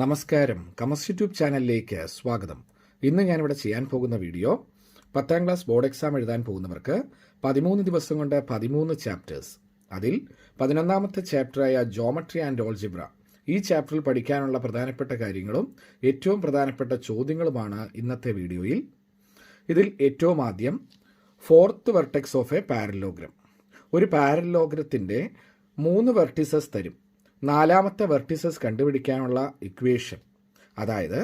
നമസ്കാരം. കമസ് യൂട്യൂബ് ചാനലിലേക്ക് സ്വാഗതം. ഇന്ന് ഞാനിവിടെ ചെയ്യാൻ പോകുന്ന വീഡിയോ പത്താം ക്ലാസ് ബോർഡ് എക്സാം എഴുതാൻ പോകുന്നവർക്ക് പതിമൂന്ന് ദിവസം കൊണ്ട് പതിമൂന്ന് ചാപ്റ്റേഴ്സ്. അതിൽ പതിനൊന്നാമത്തെ ചാപ്റ്ററായ ജോമട്രി ആൻഡ് ഓൾജിബ്ര. ഈ ചാപ്റ്ററിൽ പഠിക്കാനുള്ള പ്രധാനപ്പെട്ട കാര്യങ്ങളും ഏറ്റവും പ്രധാനപ്പെട്ട ചോദ്യങ്ങളുമാണ് ഇന്നത്തെ വീഡിയോയിൽ. ഇതിൽ ഏറ്റവും ആദ്യം fourth vertex of a parallelogram ഒരു പാരലോഗ്രത്തിന്റെ മൂന്ന് വെർട്ടിസസ് തരും. നാലാമത്തെ വെർട്ടിസസ് കണ്ടുപിടിക്കാനുള്ള ഇക്വേഷൻ അതായത്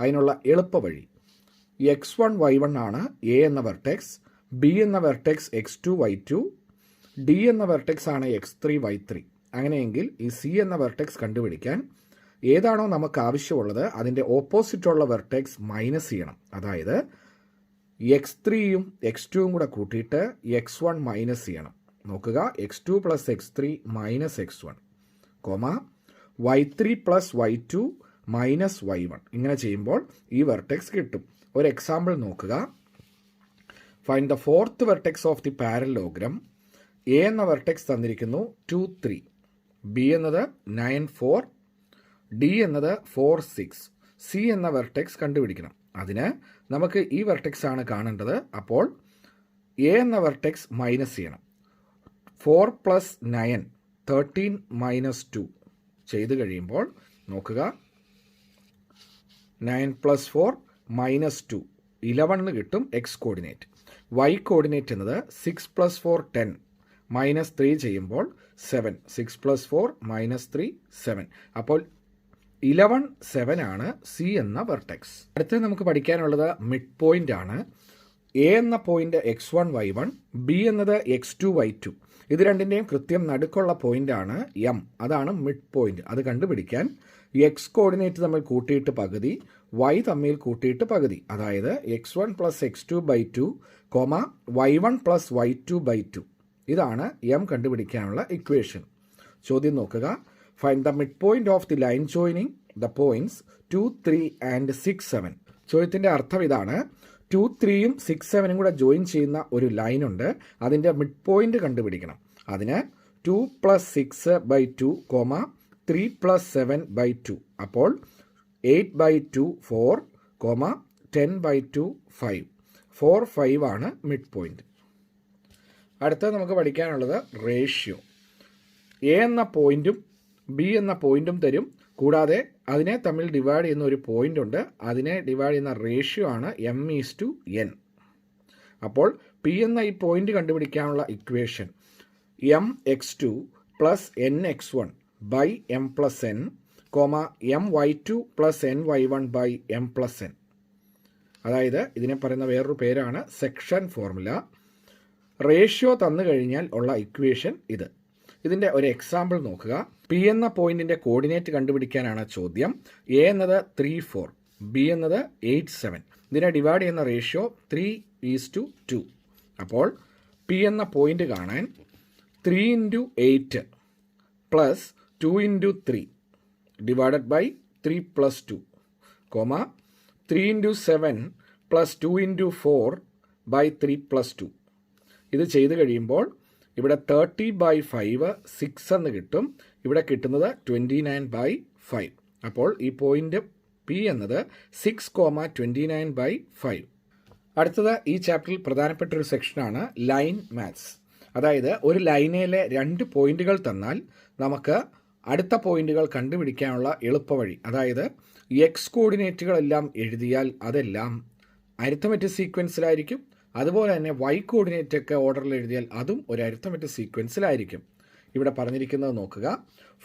അതിനുള്ള എളുപ്പവഴി. എക്സ് വൺ വൈ വൺ ആണ് എ എന്ന വെർട്ടെക്സ് ബി എന്ന vertex x two y two D എന്ന വെർട്ടെക്സ് ആണ് എക്സ് ത്രീ വൈ ത്രീ അങ്ങനെയെങ്കിൽ ഈ സി എന്ന വെർട്ടെക്സ് കണ്ടുപിടിക്കാൻ ഏതാണോ നമുക്ക് ആവശ്യമുള്ളത് അതിന്റെ ഓപ്പോസിറ്റുള്ള വെർട്ടെക്സ് മൈനസ് ചെയ്യണം. അതായത് എക്സ് ത്രീയും എക്സ് ടുവും കൂടെ കൂട്ടിയിട്ട് എക്സ് വൺ മൈനസ് ചെയ്യണം. നോക്കുക x two plus x three minus x one comma y three plus y two minus y one ഇങ്ങനെ ചെയ്യുമ്പോൾ ഈ വെർട്ടെക്സ് കിട്ടും. ഒരു എക്സാമ്പിൾ നോക്കുക. Find the fourth vertex of the parallelogram A എന്ന വെർട്ടെക്സ് തന്നിരിക്കുന്നു ടു ത്രീ ബി എന്നത് nine four D എന്നത് ഫോർ സിക്സ് സി എന്ന വെർട്ടെക്സ് കണ്ടുപിടിക്കണം. അതിന് നമുക്ക് ഈ വെർട്ടെക്സ് ആണ് കാണേണ്ടത്. അപ്പോൾ എ എന്ന വെർട്ടെക്സ് മൈനസ് ചെയ്യണം. Four plus nine thirteen minus two ചെയ്ത് കഴിയുമ്പോൾ നോക്കുക. Nine plus four minus two ഇലവണിന് കിട്ടും എക്സ് കോർഡിനേറ്റ് വൈ കോർഡിനേറ്റ് എന്നത് six plus four ten minus three ചെയ്യുമ്പോൾ seven six plus four minus three seven അപ്പോൾ eleven seven ആണ് C എന്ന vertex അടുത്തത് നമുക്ക് പഠിക്കാനുള്ളത് മിഡ് പോയിന്റ് ആണ്. എ എന്ന point x one y one B എന്നത് എക്സ് ടു വൈ ടു ഇത് രണ്ടിന്റെയും കൃത്യം നടുക്കുള്ള പോയിന്റാണ് എം അതാണ് മിഡ് പോയിന്റ് അത് കണ്ടുപിടിക്കാൻ എക്സ് കോർഡിനേറ്റ് തമ്മിൽ കൂട്ടിയിട്ട് പകുതി വൈ തമ്മിൽ കൂട്ടിയിട്ട് പകുതി. അതായത് x one plus x two by two comma y one plus y two by two ഇതാണ് എം കണ്ടുപിടിക്കാനുള്ള ഇക്വേഷൻ ചോദ്യം നോക്കുക. Find the mid point of the line joining the points two three and six seven ചോദ്യത്തിന്റെ അർത്ഥം ഇതാണ്. To ത്രീയും six സെവനും കൂടെ join ചെയ്യുന്ന ഒരു ലൈൻ ഉണ്ട്. അതിന്റെ മിഡ് പോയിന്റ് കണ്ടുപിടിക്കണം. അതിന് two plus six by two comma three plus seven by two അപ്പോൾ eight by two four comma ten by two five four five ആണ് മിഡ് പോയിന്റ് അടുത്തത് നമുക്ക് പഠിക്കാനുള്ളത് റേഷ്യോ എ എന്ന പോയിന്റും ബി എന്ന പോയിന്റും തരും. കൂടാതെ അതിനെ തമ്മിൽ ഡിവൈഡ് ചെയ്യുന്ന ഒരു പോയിന്റ് ഉണ്ട്. അതിനെ ഡിവൈഡ് ചെയ്യുന്ന റേഷ്യോ ആണ് എം ഈസ് ടു എൻ അപ്പോൾ പി എന്ന ഈ പോയിന്റ് കണ്ടുപിടിക്കാനുള്ള equation M x two plus N x one by M plus N comma M y two plus N y one by M plus N അതായത് ഇതിനെ പറയുന്ന വേറൊരു പേരാണ് സെക്ഷൻ ഫോർമുല റേഷ്യോ തന്നു കഴിഞ്ഞാൽ ഉള്ള ഇക്വേഷൻ ഇത്. ഇതിന്റെ ഒരു എക്സാമ്പിൾ നോക്കുക. പി എന്ന പോയിന്റിന്റെ കോർഡിനേറ്റ് കണ്ടുപിടിക്കാനാണ് ചോദ്യം. എ എന്നത് ത്രീ ഫോർ ബി എന്നത് എയ്റ്റ് സെവൻ ഇതിനെ ഡിവൈഡ് ചെയ്യുന്ന ratio three is to two അപ്പോൾ പി എന്ന പോയിന്റ് കാണാൻ three into eight plus two into three divided by three plus two comma three into seven plus two into four by three plus two ഇത് ചെയ്ത് കഴിയുമ്പോൾ ഇവിടെ thirty by five six എന്ന് കിട്ടും. ഇവിടെ കിട്ടുന്നത് ട്വന്റി നയൻ ബൈ ഫൈവ് അപ്പോൾ ഈ പോയിന്റ് പി എന്നത് six comma twenty nine by five അടുത്തത് ഈ ചാപ്റ്ററിൽ പ്രധാനപ്പെട്ട ഒരു സെക്ഷനാണ് ലൈൻ മാത്സ് അതായത് ഒരു ലൈനയിലെ രണ്ട് പോയിന്റുകൾ തന്നാൽ നമുക്ക് അടുത്ത പോയിന്റുകൾ കണ്ടുപിടിക്കാനുള്ള എളുപ്പവഴി അതായത് എക്സ് കോർഡിനേറ്റുകളെല്ലാം എഴുതിയാൽ അതെല്ലാം അരിത്തമെറ്റിക് സീക്വൻസിലായിരിക്കും അതുപോലെ തന്നെ വൈ കോർഡിനേറ്റൊക്കെ ഓർഡറിൽ എഴുതിയാൽ അതും ഒരു അരിത്തമെറ്റിക് സീക്വൻസിലായിരിക്കും ഇവിടെ പറഞ്ഞിരിക്കുന്നത് നോക്കുക.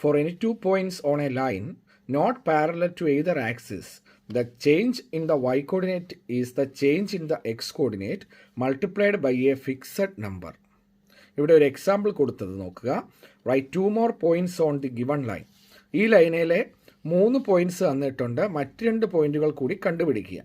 For any two points on a line not parallel to either axis the change in the y coordinate is the change in the x coordinate multiplied by a fixed number ഇവിടെ ഒരു example കൊടുത്തത് നോക്കുക. Write two more points on the given line ഈ ലൈനിലെ മൂന്ന് points തന്നിട്ടുണ്ട്. മറ്റ് രണ്ട് പോയിന്റുകൾ കൂടി കണ്ടുപിടിക്കുക.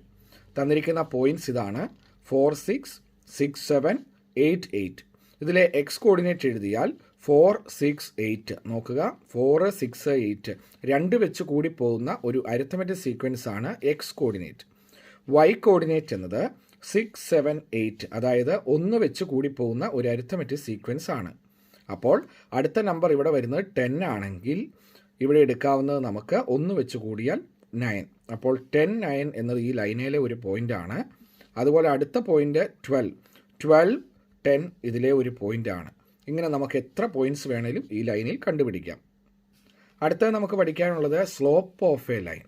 തന്നിരിക്കുന്ന പോയിന്റ്സ് ഇതാണ്. Four six six seven eight eight ഇതിലെ എക്സ് കോർഡിനേറ്റ് എഴുതിയാൽ ഫോർ സിക്സ് എയ്റ്റ് നോക്കുക. ഫോർ സിക്സ് എയ്റ്റ് രണ്ട് വെച്ച് കൂടി പോകുന്ന ഒരു അരിത്തമെറ്റിക് സീക്വൻസ് ആണ് എക്സ് കോർഡിനേറ്റ് വൈ കോർഡിനേറ്റ് എന്നത് സിക്സ് സെവൻ എയ്റ്റ് അതായത് ഒന്ന് വെച്ച് കൂടി പോകുന്ന ഒരു അരിത്തമെറ്റിക് സീക്വൻസ് ആണ്. അപ്പോൾ അടുത്ത നമ്പർ ഇവിടെ വരുന്നത് ടെൻ ആണെങ്കിൽ ഇവിടെ എടുക്കാവുന്നത് നമുക്ക് ഒന്ന് വെച്ച് കൂടിയാൽ നയൻ അപ്പോൾ ടെൻ നയൻ എന്നത് ഈ ലൈനിലെ ഒരു പോയിന്റാണ് അതുപോലെ അടുത്ത പോയിന്റ് ട്വൽവ് ട്വൽവ് ടെൻ ഇതിലെ ഒരു പോയിന്റാണ് ഇങ്ങനെ നമുക്ക് എത്ര പോയിന്റ്സ് വേണേലും ഈ ലൈനിൽ കണ്ടുപിടിക്കാം. അടുത്തത് നമുക്ക് പഠിക്കാനുള്ളത് സ്ലോപ്പ് ഓഫ് എ ലൈൻ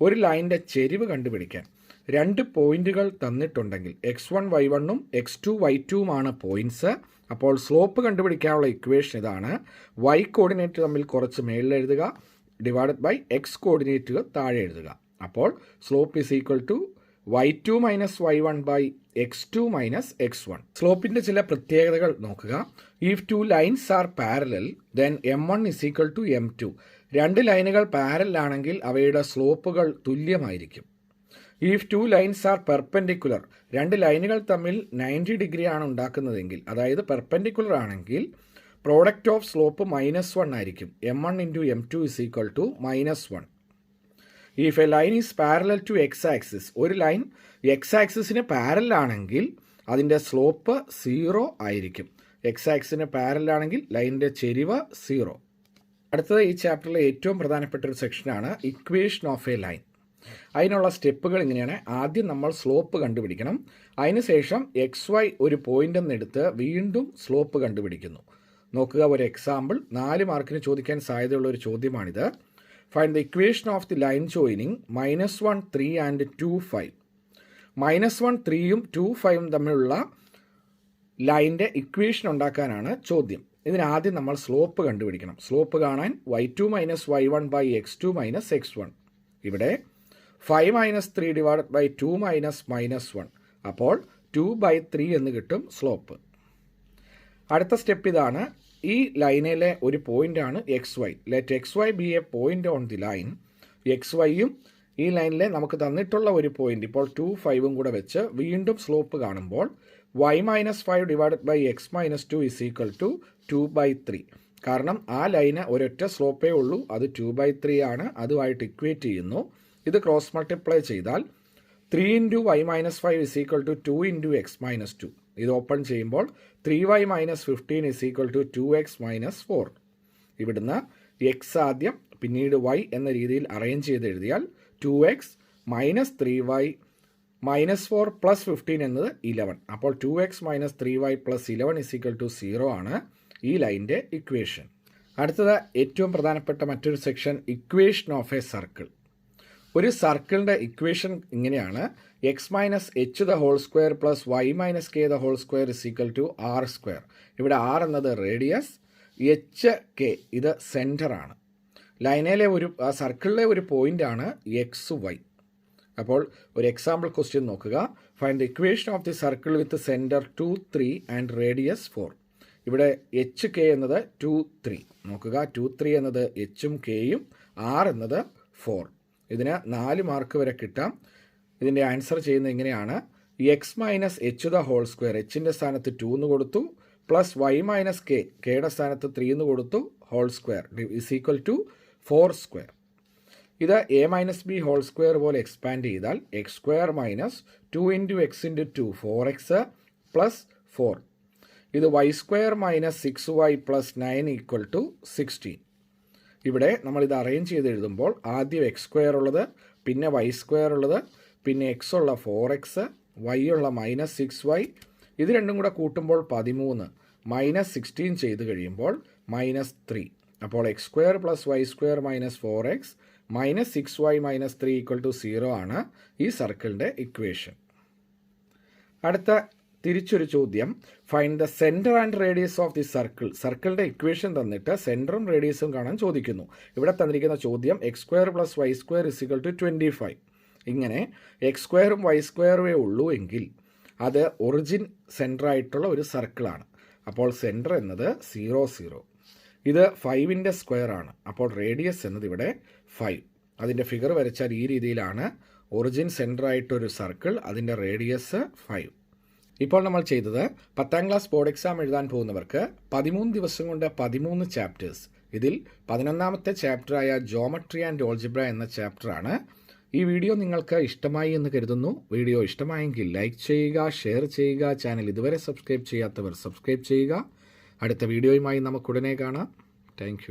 ഒരു ലൈനിന്റെ ചെരിവ് കണ്ടുപിടിക്കാൻ. രണ്ട് പോയിന്റുകൾ തന്നിട്ടുണ്ടെങ്കിൽ എക്സ് വൺ വൈ വണ്ണും എക്സ് ടു വൈ ടുവുമാണ് പോയിന്റ്സ് അപ്പോൾ സ്ലോപ്പ് കണ്ടുപിടിക്കാനുള്ള ഇക്വേഷൻ ഇതാണ്. വൈ കോർഡിനേറ്റ് തമ്മിൽ കുറച്ച് മേളിൽ എഴുതുക. ഡിവൈഡഡ് ബൈ എക്സ് കോർഡിനേറ്റുകൾ താഴെ എഴുതുക. അപ്പോൾ slope is equal to y two minus y one by x two minus x one സ്ലോപ്പിന്റെ ചില പ്രത്യേകതകൾ നോക്കുക. If two lines are parallel then M one is equal to M two രണ്ട് ലൈനുകൾ പാരലാണെങ്കിൽ അവയുടെ സ്ലോപ്പുകൾ തുല്യമായിരിക്കും. If two lines are perpendicular രണ്ട് ലൈനുകൾ തമ്മിൽ നയന്റി ഡിഗ്രി ആണ് ഉണ്ടാക്കുന്നതെങ്കിൽ അതായത് പെർപെൻഡിക്കുലർ ആണെങ്കിൽ product of slope minus one ആയിരിക്കും. M one into M two is equal to minus one if a line is parallel to x axis ഒരു line x ആക്സിസിന് പാരലാണെങ്കിൽ അതിന്റെ സ്ലോപ്പ് സീറോ ആയിരിക്കും. എക്സ് ആക്സിന് പാരലാണെങ്കിൽ ലൈനിന്റെ ചെരിവ് സീറോ അടുത്തത് ഈ ചാപ്റ്ററിലെ ഏറ്റവും പ്രധാനപ്പെട്ട ഒരു സെക്ഷനാണ് ഇക്വേഷൻ ഓഫ് എ ലൈൻ അതിനുള്ള സ്റ്റെപ്പുകൾ ഇങ്ങനെയാണ്. ആദ്യം നമ്മൾ സ്ലോപ്പ് കണ്ടുപിടിക്കണം. അതിനുശേഷം എക്സ് വൈ ഒരു പോയിന്റ് എന്നെടുത്ത് വീണ്ടും സ്ലോപ്പ് കണ്ടുപിടിക്കുന്നു. നോക്കുക ഒരു എക്സാമ്പിൾ നാല് മാർക്കിന് ചോദിക്കാൻ സാധ്യതയുള്ള ഒരു ചോദ്യമാണിത്. Find the equation of the line joining minus one three and two five minus one ത്രീയും ടു ഫൈവും തമ്മിലുള്ള ലൈന്റെ ഇക്വേഷൻ ഉണ്ടാക്കാനാണ് ചോദ്യം. ഇതിനാദ്യം നമ്മൾ സ്ലോപ്പ് കണ്ടുപിടിക്കണം. സ്ലോപ്പ് കാണാൻ y two minus y one by x two minus x one ഇവിടെ five minus three divide by two minus minus one അപ്പോൾ ടു ബൈ ത്രീ എന്ന് കിട്ടും സ്ലോപ്പ് അടുത്ത സ്റ്റെപ്പ് ഇതാണ്. ഈ ലൈനിലെ ഒരു പോയിന്റാണ് x y let x y be a point on the line x വൈയും ഈ ലൈനിലെ നമുക്ക് തന്നിട്ടുള്ള ഒരു പോയിന്റ് ഇപ്പോൾ ടു ഫൈവും കൂടെ വെച്ച് വീണ്ടും സ്ലോപ്പ് കാണുമ്പോൾ y minus five divided by x minus two is equal to two by three കാരണം ആ ലൈന് ഒരൊറ്റ സ്ലോപ്പേ ഉള്ളൂ. അത് ടു ബൈ ത്രീ ആണ്. അതുമായിട്ട് ഇക്വേറ്റ് ചെയ്യുന്നു. ഇത് ക്രോസ് മൾട്ടിപ്ലൈ ചെയ്താൽ three into y minus five is equal to two into x minus two ഇത് ഓപ്പൺ ചെയ്യുമ്പോൾ three y minus fifteen is equal to two x minus four ഇവിടുന്ന് x ആദ്യം പിന്നീട് വൈ എന്ന രീതിയിൽ അറേഞ്ച് ചെയ്ത് എഴുതിയാൽ two x minus three y minus four plus fifteen എന്നത് ഇലവൻ അപ്പോൾ two x minus three y plus eleven is equal to zero ആണ് ഈ ലൈന്റെ ഇക്വേഷൻ അടുത്തത് ഏറ്റവും പ്രധാനപ്പെട്ട മറ്റൊരു section equation of a circle ഒരു സർക്കിളിന്റെ ഇക്വേഷൻ ഇങ്ങനെയാണ്. X minus H the whole square plus y minus K the whole square is equal to R square ഇവിടെ ആർ എന്നത് റേഡിയസ് എച്ച് കെ ഇത് സെന്ററാണ് ലൈനിലെ ഒരു സർക്കിളിലെ ഒരു പോയിന്റാണ് എക്സ് വൈ അപ്പോൾ ഒരു എക്സാമ്പിൾ ക്വസ്റ്റ്യൻ നോക്കുക. Find the equation of the circle with center two three and radius four ഇവിടെ എച്ച് കെ എന്നത് ടു ത്രീ നോക്കുക. ടു ത്രീ എന്നത് എച്ചും കെയും ആർ എന്നത് ഫോർ ഇതിന് നാല് മാർക്ക് വരെ കിട്ടാം. ഇതിന്റെ ആൻസർ ചെയ്യുന്നത് എങ്ങനെയാണ് x minus H the whole square എച്ചിന്റെ സ്ഥാനത്ത് ടു എന്ന് കൊടുത്തു. പ്ലസ് വൈ മൈനസ് കെ കെയുടെ സ്ഥാനത്ത് ത്രീ എന്ന് കൊടുത്തു. Whole square is equal to four square ഇത് A minus B whole square പോലെ എക്സ്പാൻഡ് ചെയ്താൽ x square minus two into x into two four x plus four ഇത് y square minus six y plus nine equal to sixteen ഇവിടെ നമ്മൾ ഇത് arrange ചെയ്ത് എഴുതുമ്പോൾ ആദ്യം എക്സ് സ്ക്വയർ ഉള്ളത് പിന്നെ വൈ സ്ക്വയർ ഉള്ളത് പിന്നെ എക്സ് ഉള്ള ഫോർ എക്സ് വൈ ഉള്ള മൈനസ് സിക്സ് വൈ ഇത് രണ്ടും കൂടെ കൂട്ടുമ്പോൾ പതിമൂന്ന്. മൈനസ് സിക്സ്റ്റീൻ ചെയ്ത് കഴിയുമ്പോൾ മൈനസ് ത്രീ അപ്പോൾ x square plus y square minus four x minus six y minus three equal to zero ആണ് ഈ സർക്കിളിന്റെ ഇക്വേഷൻ അടുത്ത തിരിച്ചൊരു ചോദ്യം. Find the center and radius of the circle സർക്കിളിന്റെ ഇക്വേഷൻ തന്നിട്ട് സെന്ററും റേഡിയസും കാണാൻ ചോദിക്കുന്നു. ഇവിടെ തന്നിരിക്കുന്ന ചോദ്യം x square plus y square is equal to twenty five ഇങ്ങനെ എക്സ് സ്ക്വയറും വൈ സ്ക്വയറുമേ ഉള്ളൂ എങ്കിൽ അത് ഒറിജിൻ സെന്ററായിട്ടുള്ള ഒരു സർക്കിളാണ് അപ്പോൾ സെന്റർ എന്നത് സീറോ സീറോ ഇത് ഫൈവിന്റെ സ്ക്വയർ ആണ്. അപ്പോൾ റേഡിയസ് എന്നത് ഇവിടെ ഫൈവ് അതിന്റെ ഫിഗർ വരച്ചാൽ ഈ രീതിയിലാണ് ഒറിജിൻ സെന്ററായിട്ടൊരു സർക്കിൾ അതിന്റെ റേഡിയസ് ഫൈവ് ഇപ്പോൾ നമ്മൾ ചെയ്തത് പത്താം ക്ലാസ് ബോർഡ് എക്സാം എഴുതാൻ പോകുന്നവർക്ക് പതിമൂന്ന് ദിവസം കൊണ്ട് പതിമൂന്ന് ചാപ്റ്റേഴ്സ് ഇതിൽ പതിനൊന്നാമത്തെ ചാപ്റ്ററായ ജോമട്രി ആൻഡ് ഓൾജിബ്ര എന്ന ചാപ്റ്ററാണ് ഈ വീഡിയോ നിങ്ങൾക്ക് ഇഷ്ടമായി എന്ന് കരുതുന്നു. വീഡിയോ ഇഷ്ടമായെങ്കിൽ ലൈക്ക് ചെയ്യുക ഷെയർ ചെയ്യുക ചാനൽ ഇതുവരെ സബ്സ്ക്രൈബ് ചെയ്യാത്തവർ സബ്സ്ക്രൈബ് ചെയ്യുക. അടുത്ത വീഡിയോയുമായി നമുക്ക് ഉടനെ കാണാം. താങ്ക്